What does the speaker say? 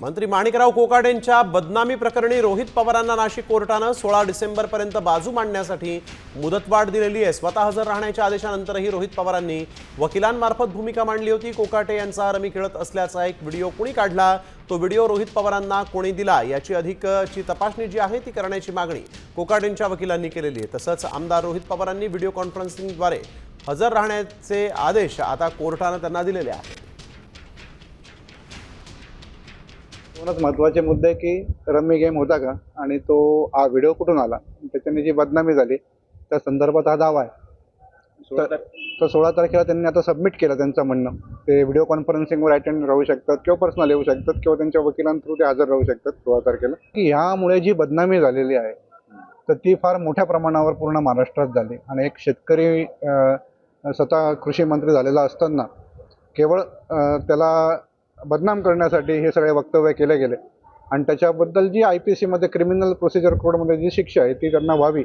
मंत्री माणिकराव कोकाटेंच्या बदनामी प्रकरणी रोहित पवारांना नाशिक कोर्टानं सोळा डिसेंबरपर्यंत बाजू मांडण्यासाठी मुदतवाढ दिलेली आहे. स्वतः हजर राहण्याच्या आदेशानंतरही रोहित पवारांनी वकिलांमार्फत भूमिका मांडली होती. कोकाटे यांचा रमी खेळत असल्याचा एक व्हिडिओ कुणी काढला? तो व्हिडिओ रोहित पवारांना कोणी दिला? याची अधिकची तपासणी जी आहे ती करण्याची मागणी कोकाटेंच्या वकिलांनी केलेली आहे. तसंच आमदार रोहित पवारांनी व्हिडिओ कॉन्फरन्सिंगद्वारे हजर राहण्याचे आदेश आता कोर्टानं त्यांना दिलेले आहेत. दोनच महत्त्वाचे मुद्दे की रम्मी गेम होता का? आणि तो हा व्हिडिओ कुठून आला? त्याच्याने जी बदनामी झाली त्या संदर्भात हा दावा आहे. तर तर सोळा तारखेला त्यांनी आता सबमिट केलं त्यांचं म्हणणं. ते व्हिडिओ कॉन्फरन्सिंगवर अटेंड राहू शकतात किंवा पर्सनल येऊ शकतात किंवा त्यांच्या वकिलांथ्रू ते हजर राहू शकतात सोळा तारखेला. की ह्यामुळे जी बदनामी झालेली आहे तर ती फार मोठ्या प्रमाणावर पूर्ण महाराष्ट्रात झाली. आणि एक शेतकरी स्वतः कृषी मंत्री झालेला असताना केवळ त्याला बदनाम करण्यासाठी हे सगळे वक्तव्य केले गेले. आणि त्याच्याबद्दल जी आय पी सीमध्ये क्रिमिनल प्रोसिजर कोडमध्ये जी शिक्षा आहे ती त्यांना व्हावी.